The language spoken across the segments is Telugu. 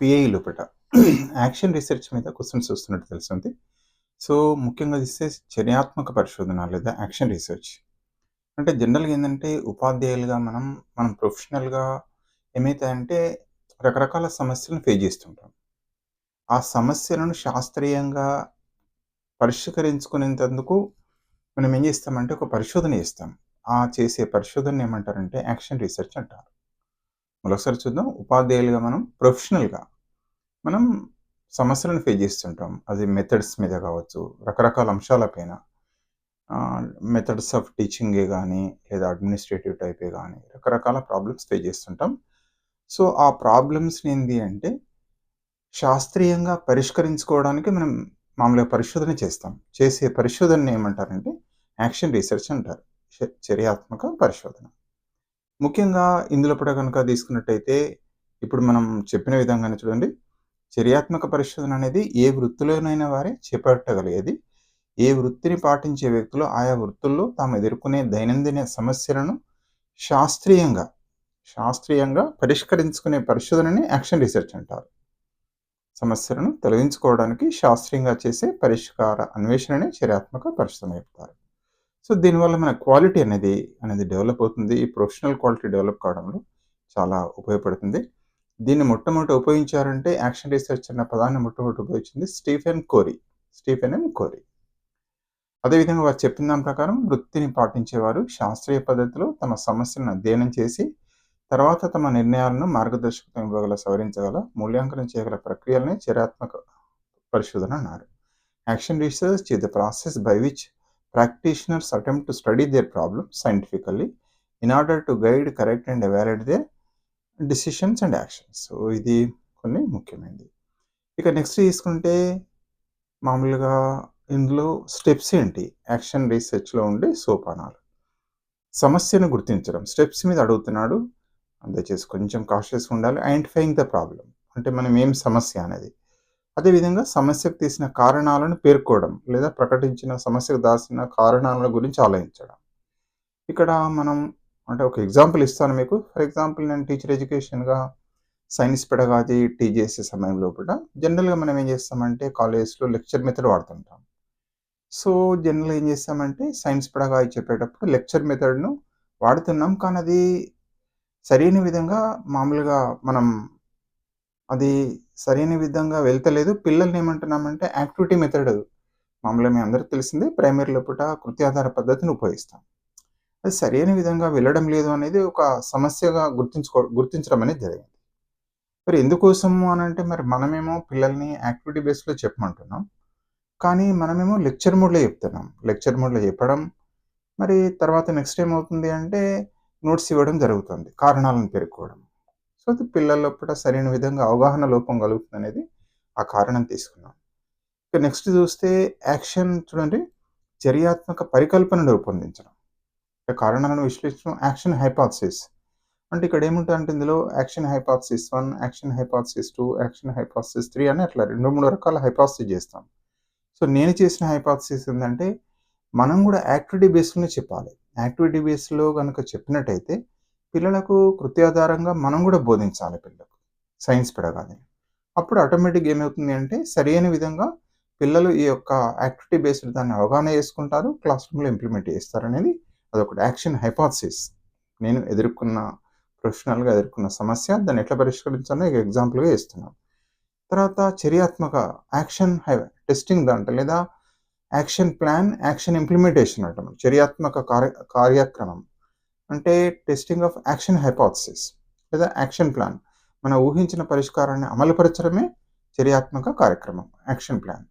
పిఐ లోపట. యాక్షన్ రీసెర్చ్ మీద క్వశ్చన్స్ వస్తున్నట్టు తెలుస్తుంది సో ముఖ్యంగా ఇస్తే చర్యాత్మక పరిశోధన లేదా యాక్షన్ రీసెర్చ్ అంటే జనరల్గా ఏంటంటే ఉపాధ్యాయులుగా మనం మనం ప్రొఫెషనల్గా ఏమైతాయంటే రకరకాల సమస్యలను ఫేస్ చేస్తుంటాం. ఆ సమస్యలను శాస్త్రీయంగా పరిష్కరించుకునేందుకు మనం ఏం చేస్తామంటే ఒక పరిశోధన చేస్తాం. ఆ చేసే పరిశోధన ఏమంటారంటే యాక్షన్ రీసెర్చ్ అంటారు. మరొకసారి చూద్దాం. ఉపాధ్యాయులుగా మనం ప్రొఫెషనల్గా మనం సమస్యలను ఫేస్ చేస్తుంటాం. అది మెథడ్స్ మీద కావచ్చు రకరకాల అంశాలపైన మెథడ్స్ ఆఫ్ టీచింగే కానీ లేదా అడ్మినిస్ట్రేటివ్ టైపే కానీ రకరకాల ప్రాబ్లమ్స్ ఫేస్ చేస్తుంటాం. సో ఆ ప్రాబ్లమ్స్ని ఏంటి అంటే శాస్త్రీయంగా పరిష్కరించుకోవడానికి మనం మామూలుగా పరిశోధన చేస్తాం. చేసే పరిశోధన ఏమంటారంటే యాక్షన్ రీసెర్చ్ అంటారు. చర్యాత్మక పరిశోధన. ముఖ్యంగా ఇందులో కూడా కనుక తీసుకున్నట్టయితే ఇప్పుడు మనం చెప్పిన విధంగానే చూడండి చర్యాత్మక పరిశోధన అనేది ఏ వృత్తిలోనైనా వారే చేపట్టగలిగేది. ఏ వృత్తిని పాటించే వ్యక్తులు ఆయా వృత్తుల్లో తాము ఎదుర్కొనే దైనందిన సమస్యలను శాస్త్రీయంగా శాస్త్రీయంగా పరిష్కరించుకునే పరిశోధనని యాక్షన్ రీసెర్చ్ అంటారు. సమస్యలను తొలగించుకోవడానికి శాస్త్రీయంగా చేసే పరిష్కార అన్వేషణనే చర్యాత్మక పరిశోధన చెప్తారు. సో దీనివల్ల మన క్వాలిటీ అనేది అనేది డెవలప్ అవుతుంది. ఈ ప్రొఫెషనల్ క్వాలిటీ డెవలప్ కావడంలో చాలా ఉపయోగపడుతుంది. దీన్ని మొట్టమొదటి ఉపయోగించారంటే యాక్షన్ రీసెర్చ్ అన్న పదాన్ని మొట్టమొదటి ఉపయోగించింది స్టీఫెన్ కోరీ. స్టీఫెన్ ఎం కోరీ. అదేవిధంగా వారు చెప్పిన దాని ప్రకారం వృత్తిని పాటించేవారు శాస్త్రీయ పద్ధతిలో తమ సమస్యలను అధ్యయనం చేసి తర్వాత తమ నిర్ణయాలను మార్గదర్శకత్వం ఇవ్వగల సవరించగల మూల్యాంకనం చేయగల ప్రక్రియలనే చర్యాత్మక పరిశోధన అన్నారు. Action research is the process by which practitioners attempt to study their problem scientifically in order to guide correct and evaluate their decisions and actions so ఇది కొన్ని ముఖ్యమైనది. ఇక నెక్స్ట్ తీసుకుంటే మామూలుగా ఇందులో స్టెప్స్ ఏంటి? యాక్షన్ రీసెర్చ్లో ఉండే సోపానాలు. సమస్యను గుర్తించడం. స్టెప్స్ మీద అడుగుతున్నాడు. దయచేసి కొంచెం కాషియస్గా ఉండాలి. ఐడెంటిఫైయింగ్ ద ప్రాబ్లం అంటే మనం ఏం సమస్య అనేది. అదేవిధంగా సమస్యకు తీసిన కారణాలను పేర్కోవడం లేదా ప్రకటించిన సమస్యకు దాచిన కారణాల గురించి ఆలోచించడం. ఇక్కడ మనం అంటే ఒక ఎగ్జాంపుల్ ఇస్తాను మీకు. ఫర్ ఎగ్జాంపుల్ నేను టీచర్ ఎడ్యుకేషన్గా సైన్స్ పెడగాది టీజేసీ చేసే సమయంలో కూడా జనరల్గా మనం ఏం చేస్తామంటే కాలేజ్లో లెక్చర్ మెథడ్ వాడుతుంటాం. సో జనరల్గా ఏం చేస్తామంటే సైన్స్ పెడగాది చెప్పేటప్పుడు లెక్చర్ మెథడ్ను వాడుతున్నాం. కానీ అది సరైన విధంగా మామూలుగా మనం అది సరైన విధంగా వెళ్తలేదు. పిల్లల్ని ఏమంటున్నామంటే యాక్టివిటీ మెథడ్ మామూలుగా మీ అందరికి తెలిసిందే ప్రైమరీ లోపల కృత్యాధార పద్ధతిని ఉపయోగిస్తాం. అది సరైన విధంగా వెళ్ళడం లేదు అనేది ఒక సమస్యగా గుర్తించుకో గుర్తించడం అనేది జరిగింది. మరి ఎందుకోసము అని అంటే మరి మనమేమో పిల్లల్ని యాక్టివిటీ బేస్లో చెప్పమంటున్నాం. కానీ మనమేమో లెక్చర్ మోడ్లో చెప్తున్నాం. లెక్చర్ మోడ్లో చెప్పడం మరి తర్వాత నెక్స్ట్ ఏమవుతుంది అంటే నోట్స్ ఇవ్వడం జరుగుతుంది. కారణాలను పేర్కోవడం సో పిల్లల్లో పిల్లల లోపల సరైన విధంగా అవగాహన లోపం కలుగుతుంది అనేది ఆ కారణం తీసుకున్నాం. ఇక నెక్స్ట్ చూస్తే యాక్షన్ చూడండి. చర్యాత్మక పరికల్పనను రూపొందించడం. కారణాలను విశ్లేషించడం. Action hypothesis. అంటే ఇక్కడ ఏముంటాయంటే ఇందులో action hypothesis one action hypothesis two action hypothesis three అని అట్లా రెండు మూడు రకాల హైపాథసిస్ చేస్తాం. సో నేను చేసిన హైపాథసిస్ ఏంటంటే మనం కూడా యాక్టివిటీ బేస్లోనే చెప్పాలి. యాక్టివిటీ బేస్లో కనుక చెప్పినట్టయితే పిల్లలకు కృత్యాధారంగా మనం కూడా బోధించాలి పిల్లలకు. సైన్స్ పెడగాలి అప్పుడు ఆటోమేటిక్గా ఏమవుతుంది అంటే సరైన విధంగా పిల్లలు ఈ యొక్క యాక్టివిటీ బేస్డ్ దాన్ని అవగాహన చేసుకుంటారు క్లాస్ రూమ్లో ఇంప్లిమెంట్ చేస్తారు అనేది అదొకటి. Action hypothesis. నేను ఎదుర్కొన్న ప్రొఫెషనల్గా ఎదుర్కొన్న సమస్య దాన్ని ఎట్లా పరిష్కరించాలో ఎగ్జాంపుల్గా ఇస్తున్నాను తర్వాత చర్యాత్మక యాక్షన్ హై టెస్టింగ్ దాంట్లో లేదా యాక్షన్ ప్లాన్ యాక్షన్ ఇంప్లిమెంటేషన్ అంటాం. చర్యాత్మక కార్య కార్యక్రమం. అంటే టెస్టింగ్ ఆఫ్ యాక్షన్ హైపాథసిస్ లేదా యాక్షన్ ప్లాన్ మన ఊహించిన పరిష్కారాన్ని అమలుపరచడమే చర్యాత్మక కార్యక్రమం యాక్షన్ ప్లాన్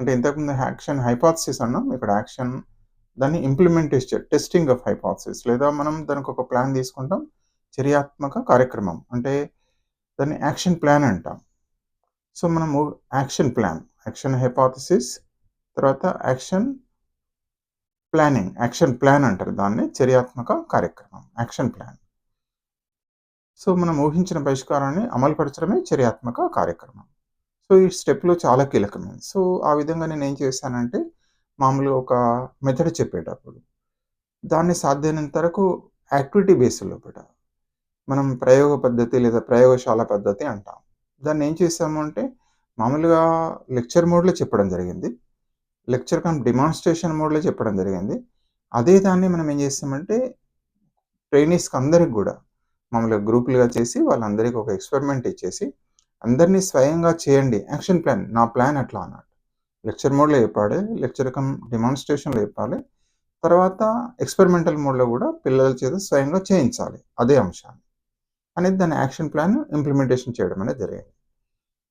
అంటే ఇంతకుముందు యాక్షన్ హైపాథసిస్ అన్నాం ఇక్కడ యాక్షన్ దాన్ని ఇంప్లిమెంటేషన్ టెస్టింగ్ ఆఫ్ హైపాథసిస్ లేదా మనం దానికి ఒక ప్లాన్ తీసుకుంటాం చర్యాత్మక కార్యక్రమం. అంటే దాన్ని యాక్షన్ ప్లాన్ అంటాం. సో మనము యాక్షన్ ప్లాన్ యాక్షన్ హైపాథసిస్ తర్వాత యాక్షన్ ప్లానింగ్ యాక్షన్ ప్లాన్ అంటారు దాన్ని చర్యాత్మక కార్యక్రమం యాక్షన్ ప్లాన్. సో మనం ఊహించిన పరిష్కారాన్ని అమలుపరచడమే చర్యాత్మక కార్యక్రమం. సో ఈ స్టెప్లో చాలా కీలకమైనది సో ఆ విధంగా నేను ఏం చేశానంటే మామూలుగా ఒక మెథడ్ చెప్పేటప్పుడు దాన్ని సాధ్యమైనంత వరకు యాక్టివిటీ బేస్డ్ లోపల మనం ప్రయోగ పద్ధతి లేదా ప్రయోగశాల పద్ధతి అంటాం. దాన్ని ఏం చేసాము అంటే మామూలుగా లెక్చర్ మోడ్లో చెప్పడం జరిగింది. లెక్చర్ కమ్ డిమాన్స్ట్రేషన్ మోడ్లో చెప్పడం జరిగింది. అదే దాన్ని మనం ఏం చేస్తామంటే ట్రైనీస్కి అందరికి కూడా మామూలుగా గ్రూపులుగా చేసి వాళ్ళందరికీ ఒక ఎక్స్పెరిమెంట్ ఇచ్చేసి అందరినీ స్వయంగా చేయండి యాక్షన్ ప్లాన్ నా ప్లాన్ అట్లా అన్నాడు. లెక్చర్ మోడ్లో చెప్పాలి లెక్చర్ కమ్ డిమాన్స్ట్రేషన్లో చెప్పాలి తర్వాత ఎక్స్పెరిమెంటల్ మోడ్లో కూడా పిల్లల చేత స్వయంగా చేయించాలి అదే అంశాన్ని. అనేది దాని యాక్షన్ ప్లాన్ ఇంప్లిమెంటేషన్ చేయడం అనేది జరిగింది.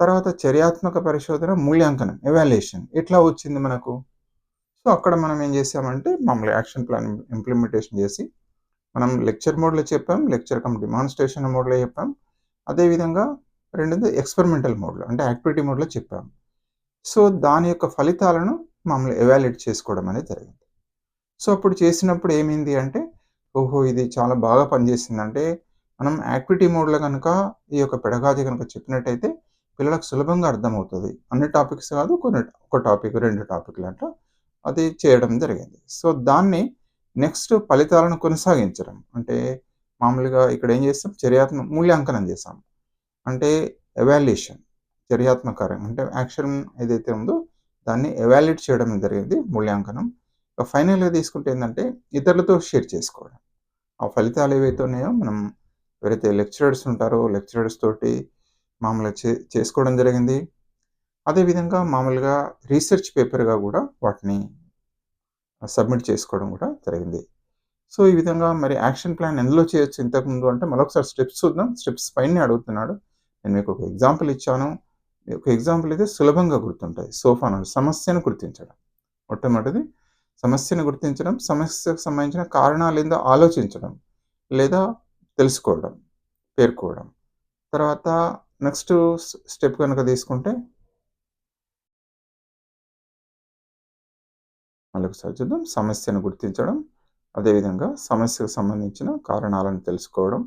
తర్వాత చర్యాత్మక పరిశోధన మూల్యాంకనం ఎవాల్యుయేషన్ ఎట్లా వచ్చింది మనకు. సో అక్కడ మనం ఏం చేసామంటే మామూలు యాక్షన్ ప్లాన్ ఇంప్లిమెంటేషన్ చేసి మనం లెక్చర్ మోడ్లో చెప్పాం లెక్చర్ కమ్ డిమాన్స్ట్రేషన్ మోడ్లో చెప్పాం. అదేవిధంగా రెండోది ఎక్స్పెరిమెంటల్ మోడ్లో అంటే యాక్టివిటీ మోడ్లో చెప్పాం. సో దాని యొక్క ఫలితాలను మామూలు ఎవాల్యుయేట్ చేసుకోవడం అనేది జరిగింది. సో అప్పుడు చేసినప్పుడు ఏమైంది అంటే ఓహో ఇది చాలా బాగా పనిచేసింది. అంటే మనం యాక్టివిటీ మోడ్లో కనుక ఈ యొక్క పెడగాజి కనుక చెప్పినట్టయితే పిల్లలకు సులభంగా అర్థమవుతుంది. అన్ని టాపిక్స్ కాదు కొన్ని ఒక టాపిక్ రెండు టాపిక్లు అంట అది చేయడం జరిగింది. సో దాన్ని నెక్స్ట్ ఫలితాలను కొనసాగించడం. అంటే మామూలుగా ఇక్కడ ఏం చేస్తాం? చర్యాత్మక మూల్యాంకనం చేసాం అంటే ఎవాల్యుయేషన్ చర్యాత్మకారం అంటే యాక్షన్ ఏదైతే ఉందో దాన్ని ఎవాల్యుయేట్ చేయడం జరిగింది మూల్యాంకనం. ఫైనల్గా తీసుకుంటే ఏంటంటే ఇతరులతో షేర్ చేసుకోవడం. ఆ ఫలితాలు ఏవైతే ఉన్నాయో మనం ఎవరైతే లెక్చరర్స్ ఉంటారో లెక్చరర్స్ తోటి మామూలుగా చే చేసుకోవడం జరిగింది. అదేవిధంగా మామూలుగా రీసెర్చ్ పేపర్గా కూడా వాటిని సబ్మిట్ చేసుకోవడం కూడా జరిగింది. సో ఈ విధంగా మరి యాక్షన్ ప్లాన్ ఎందులో చేయొచ్చు ఇంతకుముందు అంటే మరొకసారి స్టెప్స్ చూద్దాం. స్టెప్స్ పైన అడుగుతున్నాడు. నేను మీకు ఒక ఎగ్జాంపుల్ ఇచ్చాను. ఒక ఎగ్జాంపుల్ అయితే సులభంగా గుర్తుంటాయి. సోఫాను సమస్యను గుర్తించడం. మొట్టమొదటిది సమస్యను గుర్తించడం సమస్యకు సంబంధించిన కారణాలు ఏందో ఆలోచించడం లేదా తెలుసుకోవడం పేర్కోవడం తర్వాత నెక్స్ట్ స్టెప్ కనుక తీసుకుంటే మళ్ళీ ఒకసారి చూద్దాం. సమస్యను గుర్తించడం అదేవిధంగా సమస్యకు సంబంధించిన కారణాలను తెలుసుకోవడం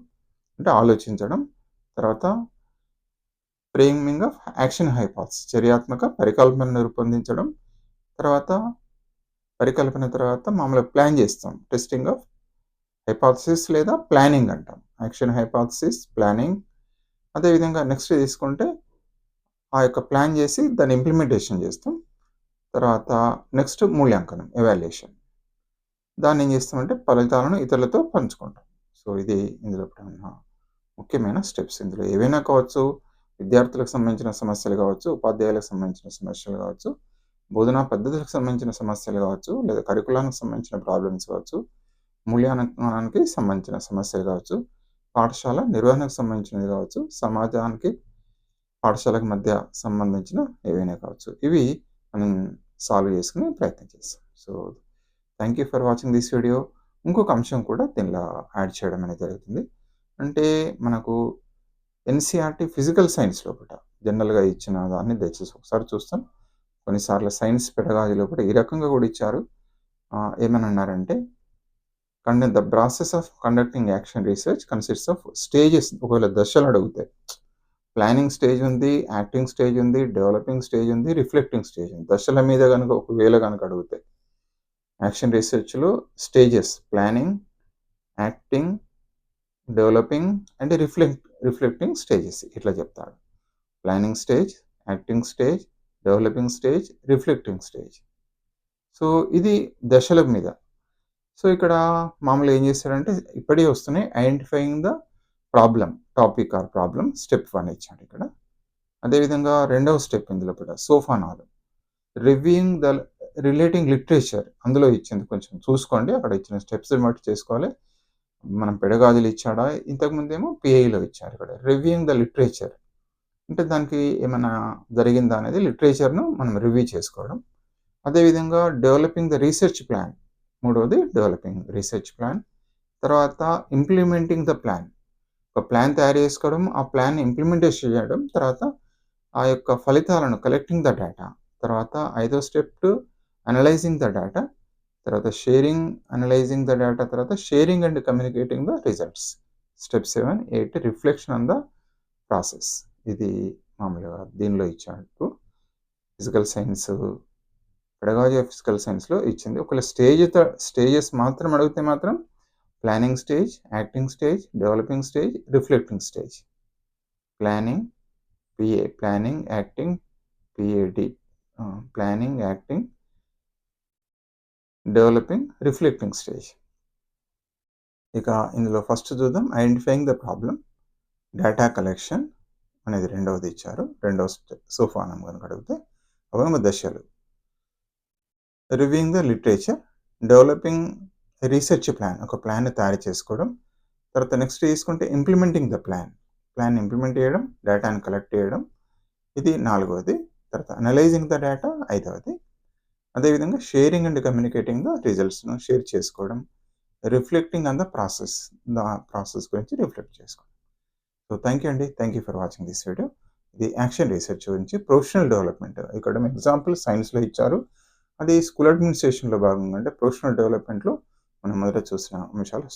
అంటే ఆలోచించడం తర్వాత ఫ్రేమింగ్ ఆఫ్ యాక్షన్ హైపాత్స్ చర్యాత్మక పరికల్పనను రూపొందించడం తర్వాత పరికల్పన తర్వాత మామూలుగా ప్లాన్ చేస్తాం. టెస్టింగ్ ఆఫ్ హైపాథసిస్ లేదా ప్లానింగ్ అంటాం. యాక్షన్ హైపాథసిస్ ప్లానింగ్ అదేవిధంగా నెక్స్ట్ తీసుకుంటే ఆ యొక్క ప్లాన్ చేసి దాన్ని ఇంప్లిమెంటేషన్ చేస్తాం. తర్వాత నెక్స్ట్ మూల్యాంకనం ఎవాల్యుయేషన్ దాన్ని ఏం చేస్తామంటే ఫలితాలను ఇతరులతో పంచుకుంటాం. సో ఇది ఇందులో ముఖ్యమైన స్టెప్స్ ఇందులో ఏవైనా కావచ్చు విద్యార్థులకు సంబంధించిన సమస్యలు కావచ్చు ఉపాధ్యాయులకు సంబంధించిన సమస్యలు కావచ్చు బోధనా పద్ధతులకు సంబంధించిన సమస్యలు కావచ్చు లేదా కరికులానికి సంబంధించిన ప్రాబ్లమ్స్ కావచ్చు మూల్యాంకనానికి సంబంధించిన సమస్యలు కావచ్చు పాఠశాల నిర్వహణకు సంబంధించినది కావచ్చు సమాజానికి పాఠశాలకు మధ్య సంబంధించిన ఏవైనా కావచ్చు. ఇవి మనం సాల్వ్ చేసుకునే ప్రయత్నం చేస్తాం. So thank you for watching this video ఇంకొక అంశం కూడా దీనిలో యాడ్ చేయడం అనేది జరుగుతుంది. అంటే మనకు ఎన్సీఆర్టీ ఫిజికల్ సైన్స్ లోపల జనరల్గా ఇచ్చిన దాన్ని దయచేసి ఒకసారి చూస్తాం. కొన్నిసార్లు సైన్స్ పెడగాది లోపల ఈ రకంగా కూడా ఇచ్చారు. ఏమని అన్నారంటే conduct the process of conducting action research consists of stages ఒకవేళ దశలు అడుగుతాయి ప్లానింగ్ స్టేజ్ ఉంది యాక్టింగ్ స్టేజ్ ఉంది డెవలపింగ్ స్టేజ్ ఉంది రిఫ్లెక్టింగ్ స్టేజ్ ఉంది. దశల మీద కనుక ఒకవేళ కనుక అడుగుతాయి action రీసెర్చ్లో stages planning acting developing and reflect reflecting stages ఇట్లా చెప్తాడు. Planning stage acting stage developing stage reflecting stage so ఇది దశల మీద. సో ఇక్కడ మామూలు ఏం చేస్తారంటే ఇప్పటికే వస్తున్నాయి. Identifying the problem topic or problem step one ఇచ్చాడు ఇక్కడ. అదేవిధంగా రెండవ స్టెప్ ఇందులో కూడా సోఫానాలు రివ్యూయింగ్ ద రిలేటింగ్ లిటరేచర్ అందులో ఇచ్చింది కొంచెం చూసుకోండి. అక్కడ ఇచ్చిన స్టెప్స్ బట్టి చేసుకోవాలి. మనం పెడగాజులు ఇచ్చాడా? ఇంతకుముందేమో పిఐలో ఇచ్చారు ఇక్కడ. రివ్యూయింగ్ ద లిటరేచర్ అంటే దానికి ఏమైనా జరిగిందా అనేది లిటరేచర్ను మనం రివ్యూ చేసుకోవడం. అదేవిధంగా డెవలపింగ్ ద రీసెర్చ్ ప్లాన్ మూడవది డెవలపింగ్ రీసెర్చ్ ప్లాన్ తర్వాత ఇంప్లిమెంటింగ్ ద ప్లాన్ ఒక ప్లాన్ తయారు చేసుకోవడం ఆ ప్లాన్ ఇంప్లిమెంటేషన్ చేయడం తర్వాత ఆ యొక్క ఫలితాలను కలెక్టింగ్ ద డేటా తర్వాత ఐదో step to analysing the data తర్వాత షేరింగ్ అనలైజింగ్ ద డేటా తర్వాత sharing and communicating the results step seven eight reflection on the process ఇది మామూలుగా దీనిలో ఇచ్చినట్టు physical science pedagogy of physical సైన్స్లో ఇచ్చింది. ఒకవేళ స్టేజ్ స్టేజెస్ మాత్రం అడిగితే మాత్రం planning stage acting stage developing stage reflecting stage planning PA planning acting PAD planning acting developing reflecting stage ఇక ఇందులో ఫస్ట్ చూద్దాం. Identifying the problem data collection అనేది రెండవది ఇచ్చారు. రెండవ సోఫానం కనుక అడిగితే అవేమో దశలు. Reviewing the literature developing research plan ఒక ప్లాన్ తయారు చేసుకోవడం. తర్వాత నెక్స్ట్ తీసుకుంటే implementing the plan plan implement చేయడం డేటాను కలెక్ట్ చేయడం. ఇది నాలుగవది. తర్వాత అనలైజింగ్ ద డేటా ఐదవది. అదేవిధంగా షేరింగ్ అండ్ కమ్యూనికేటింగ్ ద రిజల్ట్స్ను షేర్ చేసుకోవడం. Reflecting on the process the process గురించి రిఫ్లెక్ట్ చేసుకోవడం. సో థ్యాంక్ యూ అండి. Thank you for watching this video ఇది యాక్షన్ రీసెర్చ్ గురించి ప్రొఫెషనల్ డెవలప్మెంట్ ఇక్కడ ఎగ్జాంపుల్ సైన్స్లో ఇచ్చారు. అది స్కూల్ అడ్మినిస్ట్రేషన్లో భాగంగా అంటే ప్రొఫెషనల్ డెవలప్మెంట్లో మనం మొదట చూసిన అంశాలు వస్తాయి.